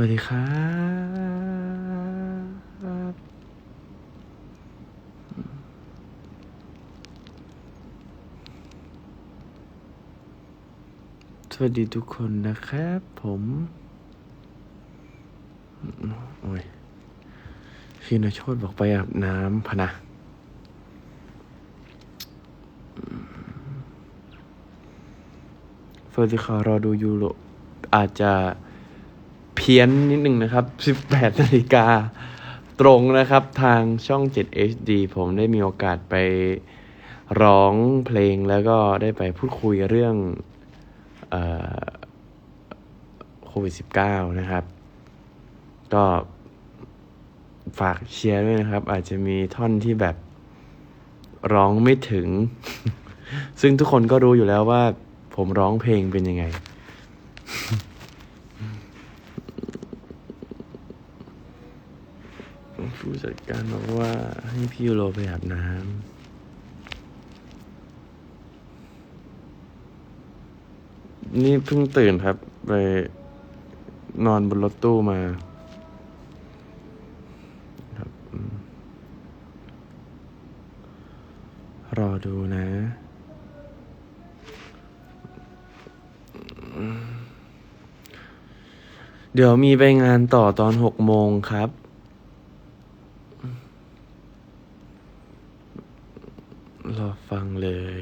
วัสดีครับสวัสดีทุกคนนะครับ ผมโอ้ยพี่นโชดบอกไปอาบน้ำพนะสวัสดีค่ะรอดูยูโรอาจจะ เพี้ยนนิดนึงนะครับ 18นาฬิกาตรงนะครับทางช่อง 7 HD ผมได้มีโอกาสไปร้องเพลงแล้วก็ได้ไปพูดคุยเรื่องโควิด -19 นะครับ ก็ฝากเชียร์ด้วยนะครับ อาจจะมีท่อนที่แบบร้องไม่ถึง ซึ่งทุกคนก็รู้อยู่แล้วว่าผมร้องเพลงเป็นยังไง ผู้จัดการบอกว่าให้พี่ยูโรไปอาบน้ำ นี่เพิ่งตื่นครับ ไปนอนบนรถตู้มาครับรอดูนะเดี๋ยวมีไปงานต่อตอนหกโมงครับ รอฟัง เลย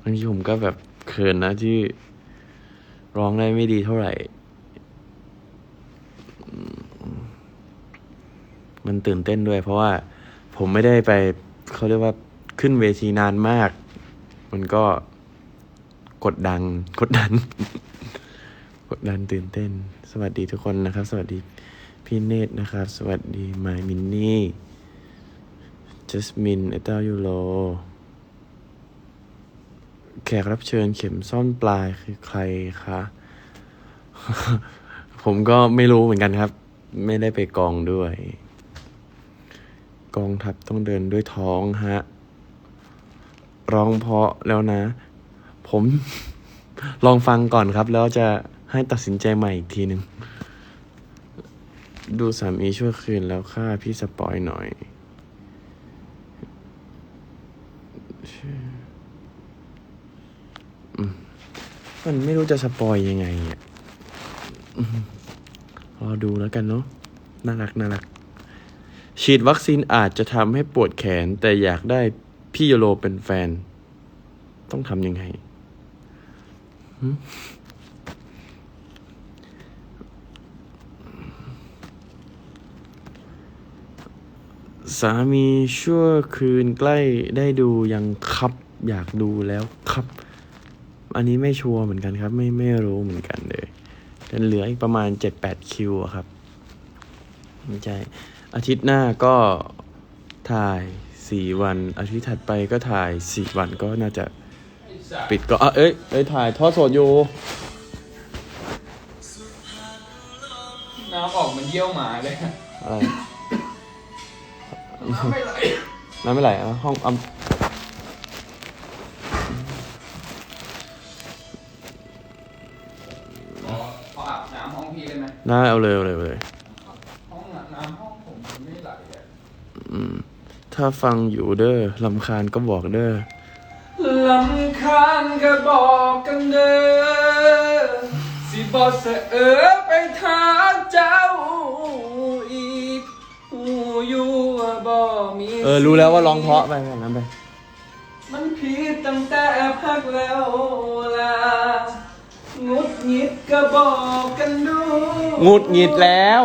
บางทีผมก็แบบเขินนะที่ร้องได้ไม่ดีเท่าไหร่ มันตื่นเต้นด้วย เพราะว่าผมไม่ได้ไปเขาเรียกว่าขึ้นเวทีนานมาก มันก็กดดันกดดัน กดดันตื่นเต้น สวัสดีทุกคนนะครับ สวัสดีพี่เนตรนะครับ สวัสดีไมมินนี่จัสมินเอต้ายูโร แขกรับเชิญเข็มซ่อนปลายคือใครคะ ผมก็ไม่รู้เหมือนกันครับ ไม่ได้ไปกองด้วย กองทัพต้องเดินด้วยท้องฮะ ร้องเพาะแล้วนะ ผมลองฟังก่อนครับ แล้วจะให้ตัดสินใจใหม่อีกทีหนึ่ง ดูสามีช่วยคืนแล้วค่าพี่สปอยหน่อย มันไม่รู้จะสปอยยังไงอะอืมรอดูแล้วกันเนาะน่ารักน่ารัก ฉีดวัคซีนอาจจะทำให้ปวดแขน แต่อยากได้พี่ยโรเป็นแฟน ต้องทำยังไงสามีชั่วคืนใกล้ได้ดูยังครับ อยากดูแล้วครับ อันนี้ไม่ชัวร์เหมือนกันครับ ไม่ไม่รู้เหมือนกันเลยแต่เหลืออีกประมาณเจ็ดแปดคิวอะครับไม่ใช่อาทิตย์หน้าก็ถ่ายสี่วัน อาทิตย์ถัดไปก็ถ่ายสี่วันก็น่าจะปิดก็อะเอ้ยเอ้ยถ่ายทอดสดอยู่น้ำออกมันเยี่ยวหมาเลยอะไรน้ำไม่ไหลน้ำไม่ไหลอะห้องอะ ได้ไหมได้เอาเลยเอาเลยเอาเลยห้องน้ำห้องผมมันไม่ไหลอะอืม ถ้าฟังอยู่เด้อลำคาญก็บอกเด้อลำคาญก็บอกกันเด้อสิบอสเออไปทางเจ้าอีกหูอยู่ว่าบ่มีเออ รู้แล้วว่าร้องเพราะไปแบบนั้นไป มันผิดตั้งแต่พักแล้วล่ะ งุดหงิดก็บอกกันดูงุดหงิดแล้ว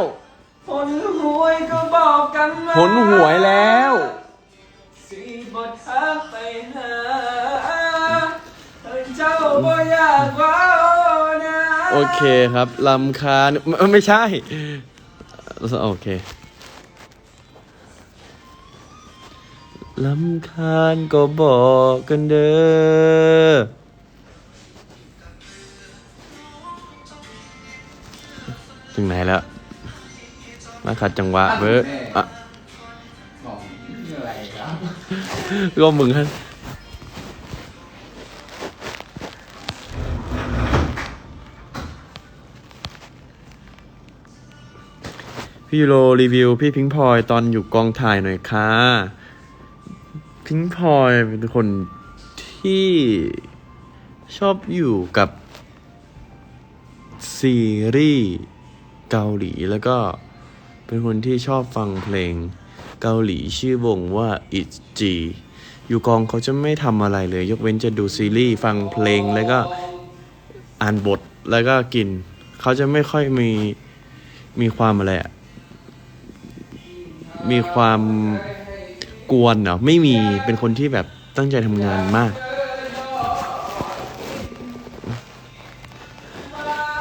ผลหวยก็บอกกันมาผลหวยแล้ว สีบททักไปหาเจ้าบ่อยากเว้านะโอเคครับลำคาญไม่ไม่ใช่ โอเคลำคาญก็บอกกันเด้อ ถึงไหนแล้วมาขัดจังหวะเว้ยอะบอกอะไรครับก็มึงฮะพี่โรรีวิว พี่พิงพลอยตอนอยู่กองถ่ายหน่อยค่ะ พิงพลอยเป็นคนที่ชอบอยู่กับซีรีส์ เกาหลีแล้วก็เป็นคนที่ชอบฟังเพลงเกาหลีชื่อวงว่า ITZY อยู่กองเขาจะไม่ทำอะไรเลย ยกเว้นจะดูซีรีส์ฟังเพลงแล้วก็อ่านบทแล้วก็กิน เขาจะไม่ค่อยมีมีความอะไรอะมีความกวนเหรอไม่มีเป็นคนที่แบบตั้งใจทำงานมาก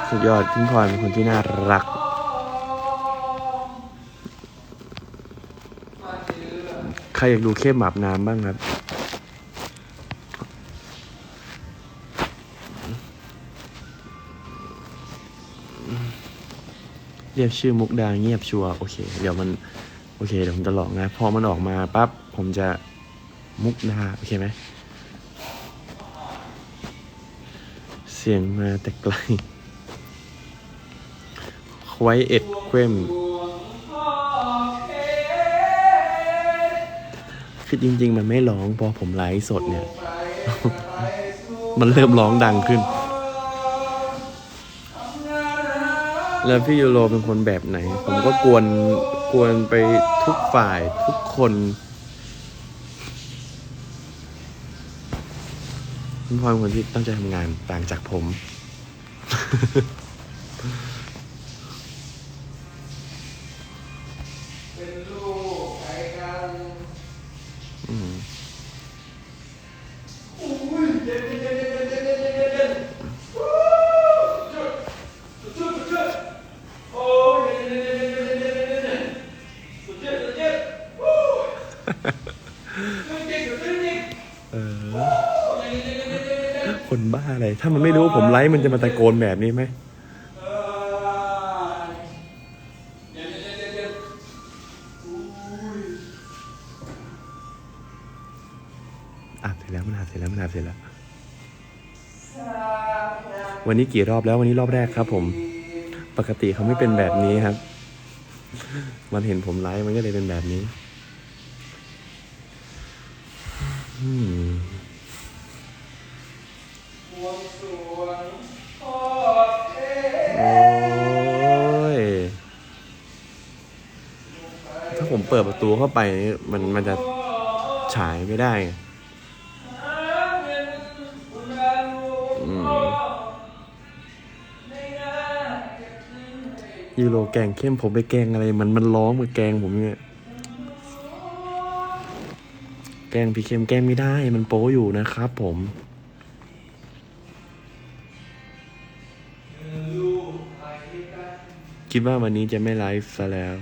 สุดยอดพิงพลอยเป็นคนที่น่ารัก ใครอยากดูเข้มอาบน้ำบ้างครับ เรียกชื่อมุกดาเงียบชัวร์โอเค เดี๋ยวมัน โอเค เดี๋ยวผมจะหลอกนะ พอมันออกมาปั๊บ ผมจะมุกดาโอเคไหมเสียงมาแต่ไกล ไวเอ็ดเคว้มคือจริง ๆ มันไม่ร้องพอผมไลฟ์สดเนี่ย มันเริ่มร้องดังขึ้น แล้วพี่ยูโรเป็นคนแบบไหน ผมก็กวนกวนไปทุกฝ่ายทุกคนพี่พลอยเป็นคนที่ตั้งใจทำงานต่างจากผม คนบ้าอะไร ถ้ามันไม่รู้ผมไลฟ์มันจะมาตะโกนแบบนี้ไหม วันนี้กี่รอบแล้ววันนี้รอบแรกครับ ผมปกติเขาไม่เป็นแบบนี้ครับ มันเห็นผมไลฟ์มันก็เลยเป็นแบบนี้โอ้ยถ้าผมเปิดประตูเข้าไปมันมันจะฉายไม่ได้ ยูโรแกงเข้มผมไปแกงอะไร มันมันร้องมาแกงผมเนี่ยแกงพี่เข้มแกงไม่ได้ มันโป๊อยู่นะครับผมคิดว่าวันนี้จะไม่ไลฟ์ซะแล้ว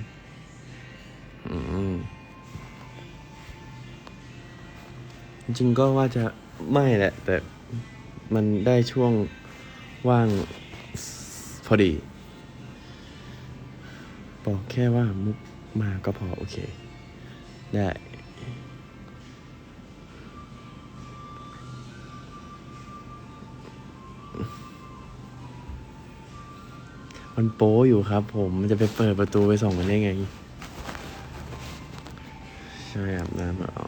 จริงก็ว่าจะไม่แหละ แต่มันได้ช่วงว่างพอดี บอกแค่ว่ามุกมาก็พอโอเค ได้ มันโป๊อยู่ครับผมมันจะไปเปิดประตูไปส่องมันได้ไง ใช่อาบน้ำอ๋อ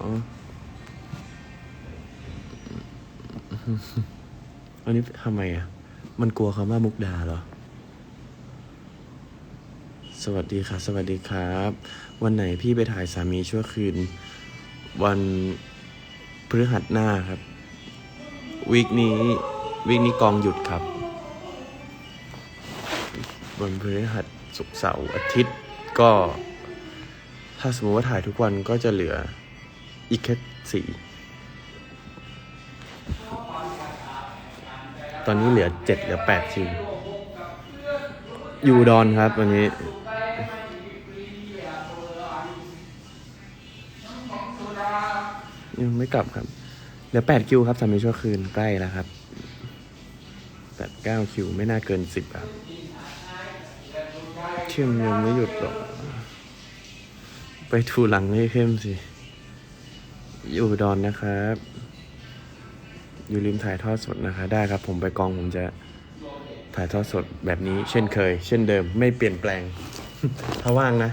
อันนี้ทำไมอะ มันกลัวคำว่ามุกดาเหรอ สวัสดีครับสวัสดีครับ วันไหนพี่ไปถ่ายสามีชั่วคืน วันพฤหัสหน้าครับวีคนี้วีคนี้กองหยุดครับ วันพฤหัสศุกร์เสาร์อาทิตย์ก็ ถ้าสมมติว่าถ่ายทุกวันก็จะเหลืออีกแค่สี่ตอนนี้เหลือเจ็ดเหลือแปดคิวอยู่ดอนครับวันนี้ ยังไม่กลับครับ เหลือแปดคิวครับสามีชั่วคืนใกล้แล้วครับแปดเก้าคิวไม่น่าเกินสิบครับเข้มยังไม่หยุดหรอก ไปทูหลังให้เข้มสิ อยู่ดอนนะครับ อยู่ริมถ่ายทอดสดนะคะ ได้ครับ ผมไปกองผมจะถ่ายทอดสดแบบนี้ เช่นเคย เช่นเดิมไม่เปลี่ยนแปลง ถ้าว่างนะ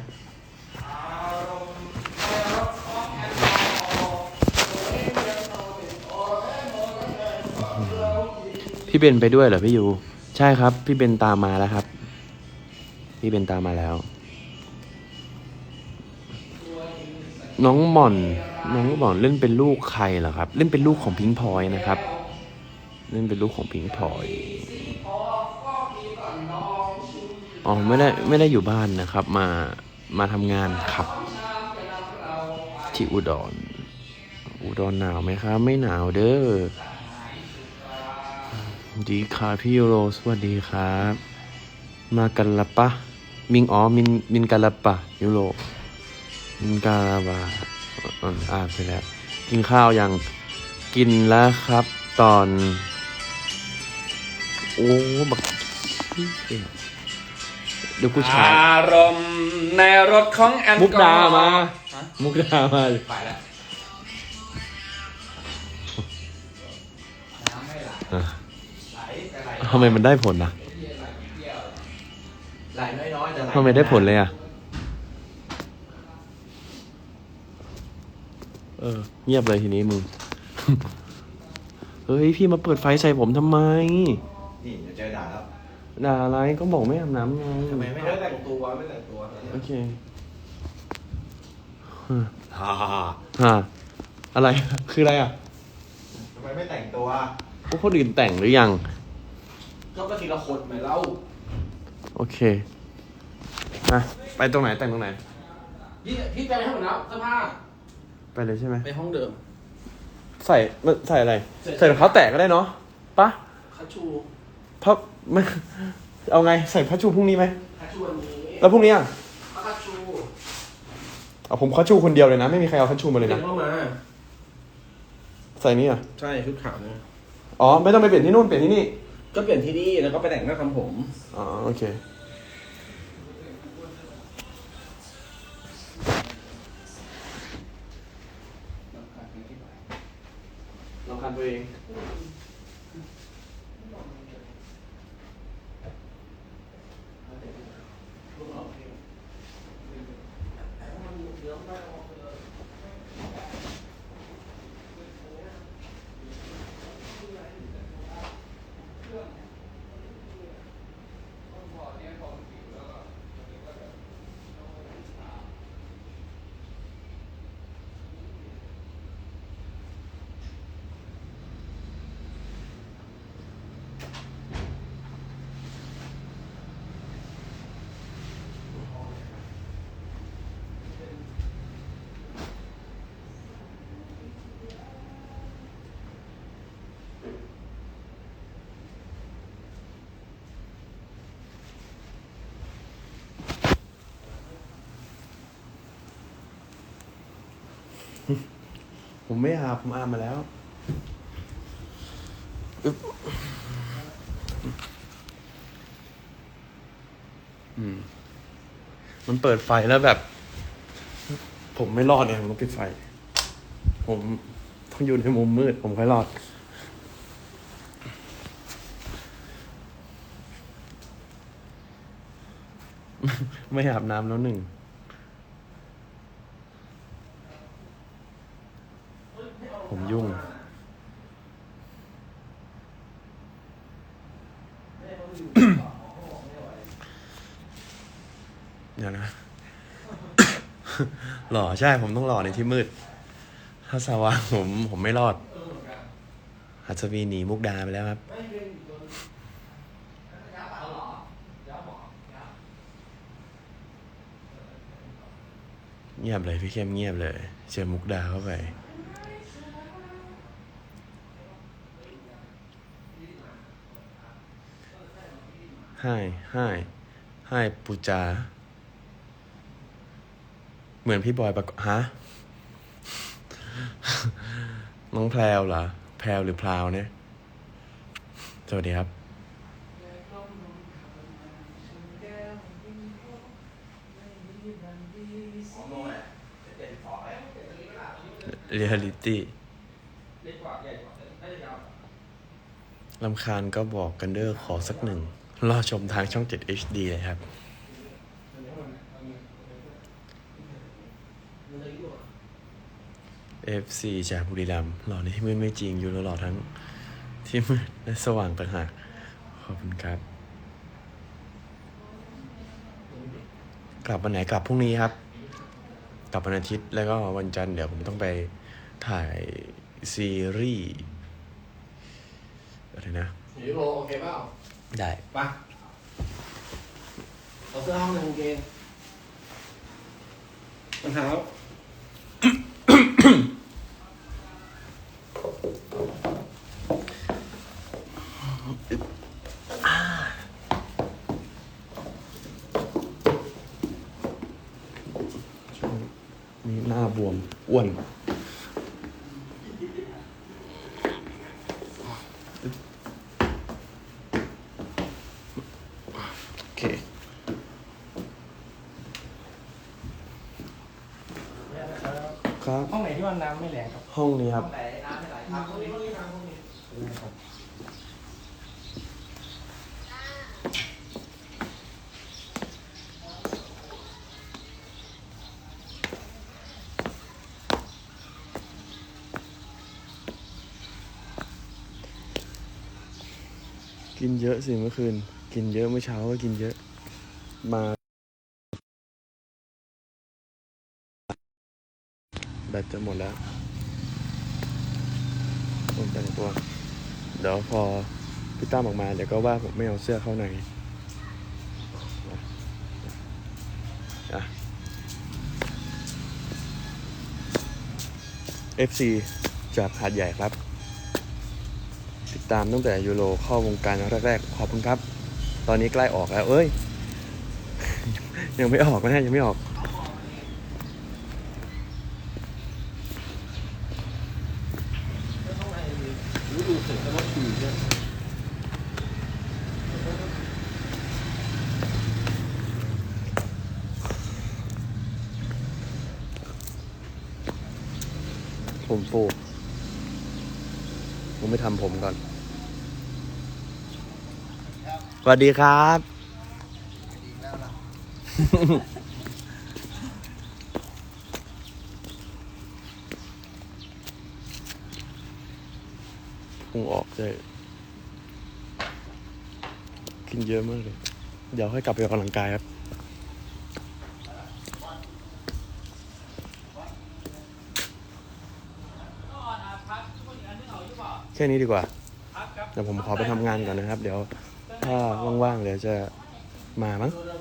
พี่เบนไปด้วยเหรอพี่ยู ใช่ครับ พี่เบนตามมาแล้วครับ พี่เบนตามมาแล้ว น้องหม่อน น้องหม่อนเล่นเป็นลูกใครเหรอครับ เล่นเป็นลูกของพิงพลอยนะครับ เล่นเป็นลูกของพิงพลอยอ๋อไม่ได้ไม่ได้อยู่บ้านนะครับ มามาทำงานครับ ที่อุดร อุดรหนาวไหมครับ ไม่หนาวเด้อ ดีค่ะพี่ยูโรสวัสดีครับ มากันละปะ มิงอ๋อมินมินกันละปะยูโรมินกันละปะอ่านอ่านไปแล้ว กินข้าวยังกินแล้วครับ ตอน โอ้บักเดี๋ยวกูฉายอารมณ์ในรถของแอนมุกดามาฮะมุกดามาไปแล้วำไมมันได้ผลนะไหลน้อยๆแต่ไหลทำไมได้ผลเลยอะ เออ เงียบเลยทีนี้มึง เฮ้ย พี่มาเปิดไฟใส่ผมทำไม นี่เดี๋ยวเจอด่าแล้วด่าอะไรก็บอกไม่อาบน้ำไง ทำไมไม่ได้แต่งตัวไม่แต่งตัวโอเคฮ่าฮ่าฮ่าฮะอะไร คืออะไรอะทำไมไม่แต่งตัวพวกคนอื่นแต่งหรือยัง ก็ก็ทีละคนไหมเล่าโอเคมาไปตรงไหนแต่งตรงไหน พี่พี่ไปให้หมดแล้วเสื้อผ้าไปเลยใช่ไหม ไปห้องเดิม ใส่ใส่อะไร ใส่รองเท้าแตะก็ได้เนาะปะคัชชูพับไม่เอาไงใส่ผ้าชูพรุ่งนี้ไหมคัชชูวันนี้แล้วพรุ่งนี้อะคัชชูเอาผมคัชชูคนเดียวเลยนะ ไม่มีใครเอาคัชชูมาเลยเดี๋ยนะวเข้ามาใส่นี่อะ ใช่ชุดขาวเนี่ยอ๋อ ไม่ต้องไปเปลี่ยนที่นู่นเปลี่ยนที่นี่ ก็เปลี่ยนที่นี่แล้วก็ไปแต่งหน้าทำผม อ๋อ โอเค ลองคันตัวเอง ผมไม่อาบผมอาบมาแล้วอึ๊บอืม มันเปิดไฟแล้วแบบ ผมไม่รอดเนี่ยผมต้องปิดไฟ ผมต้องอยู่ในมุมมืด ผมค่อยรอด ไม่อาบน้ำแล้วหนึ่ง ผมยุ่ง เดี๋ยวนะ หล่อใช่ผมต้องหล่อในที่มืด ถ้าสว่างผมผมไม่รอดหัสวีหนีมุกดาไปแล้วครับเงียบเลยพี่เข้มเงียบเลย เจอมุกดาเข้าไป ให้ให้ให้ปูจา เหมือนพี่บอยปะกฮะ น้องแพลวเหรอ แพลวหรือพลาวเนี่ย สวัสดีครับ เรียลิตี้เล็กกว่าใหญ่กว่าน่าจะยาวลำคาญก็บอกกันเด้อขอสักหนึ่ง รอชมทางช่อง 7 HD นะครับเอฟซีจากบุรีรัมย์หล่อในที่มืดไม่จริง อยู่หล่อทั้งที่มืดและสว่างต่างหากขอบคุณครับ กลับวันไหนกลับพรุ่งนี้ครับ กลับวันอาทิตย์แล้วก็วันจันทร์เดี๋ยวผมต้องไปถ่ายซีรีส์อะไรนะยูโรโอเคเปล่า？ ได้ไปเอาเสื้อห้องในกางเกงรองเท้านี่หน้าบวมอ้วน โอเค ครับ ห้องไหนที่ว่าน้ำไม่แรงครับ ห้องนี้ครับ ไหนน้ำไม่ไหลครับห้องนี้ห้องนี้ ห้องนี้ครับกินเยอะสิเมื่อคืน กินเยอะเมื่อเช้าก็กินเยอะ มา แบตจะหมดแล้ว ผมแต่งตัว เดี๋ยวพอพี่ตั้มออกมาเดี๋ยวก็ว่าผมไม่เอาเสื้อเข้าในอะ FC จากหาดใหญ่ครับ ติดตามตั้งแต่ยูโรเข้าวงการแรกๆ ขอบคุณครับ ตอนนี้ใกล้ออกแล้ว เอ้ย ยังไม่ออกนะยังไม่ออก ข้างในรู้ดูเสร็จแล้วก็ฉี่เนี่ย ผมฟูผมไม่ทำผมก่อน สวัสดีครับ พุงออกเลยกินเยอะมากเลย เดี๋ยวค่อยกลับไปออกกำลังกายครับ แค่นี้ดีกว่าเดี๋ยวผมขอไปทำงานก่อนนะครับ เดี๋ยวถ้าว่างๆเดี๋ยวจะมามั้งดูเรื่อง